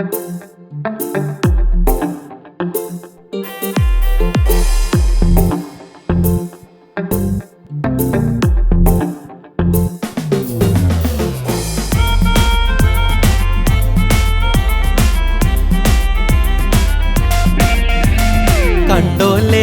കണ്ടോലെ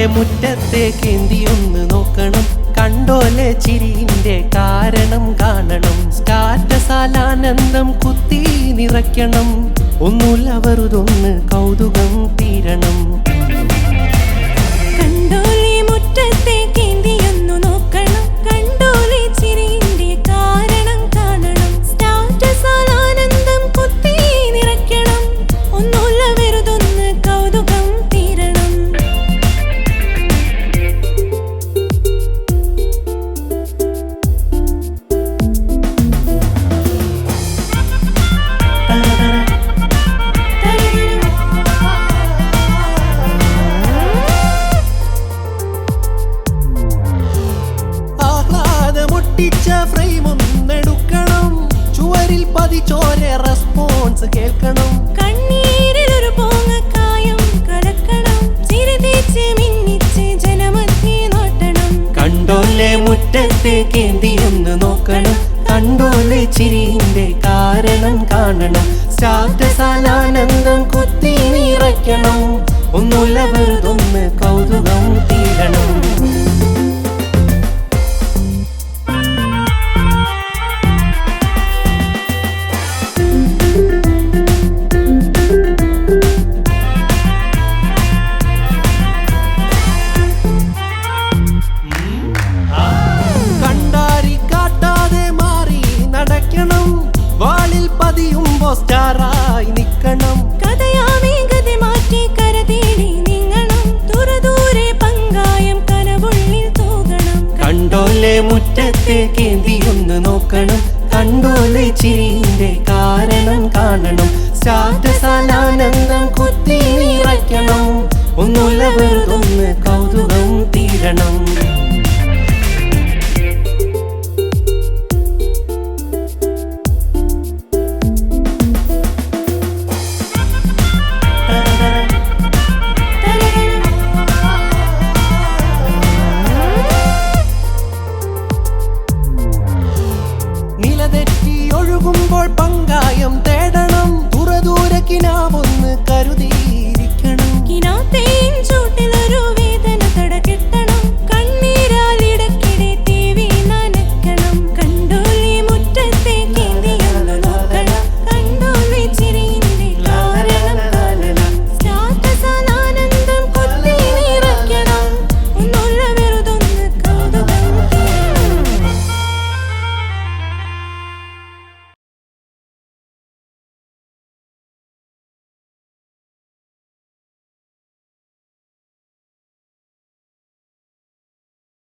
മുറ്റത്തേക്ക് എന്തിയൊന്ന് നോക്കണം. കണ്ടോലെ ചിരിന്റെ കാരണം കാണണം. സ്റ്റാറ്റസാലാനന്ദം കുത്തി നിറയ്ക്കണം. ഒന്നുമില്ല വെറുതൊന്ന് കൗതുകം എന്തിയൊന്ന് നോക്കണം. കണ്ടോലെ ചിരിന്റെ കാരണം കാണണം. സ്റ്റാറ്റസ് ആനന്ദം കുത്തി നിറയ്ക്കണം ഒന്നുമില്ല വെറുതൊന്ന് നടക്കണം വാളിൽ പതിയുമ്പോ സ്റ്റാറായി നിക്കണം കഥയാമേ ഗതി മാറ്റി കരതേടി നീങ്ങണം. ദൂരെ പങ്കായം കനവുള്ളിൽ തൂകണം. കണ്ടോലെ മുറ്റത്തെ നോക്കണം. കണ്ടോലെ ചിരിന്റെ കാരണം കാണണം. സ്റ്റാറ്റസ്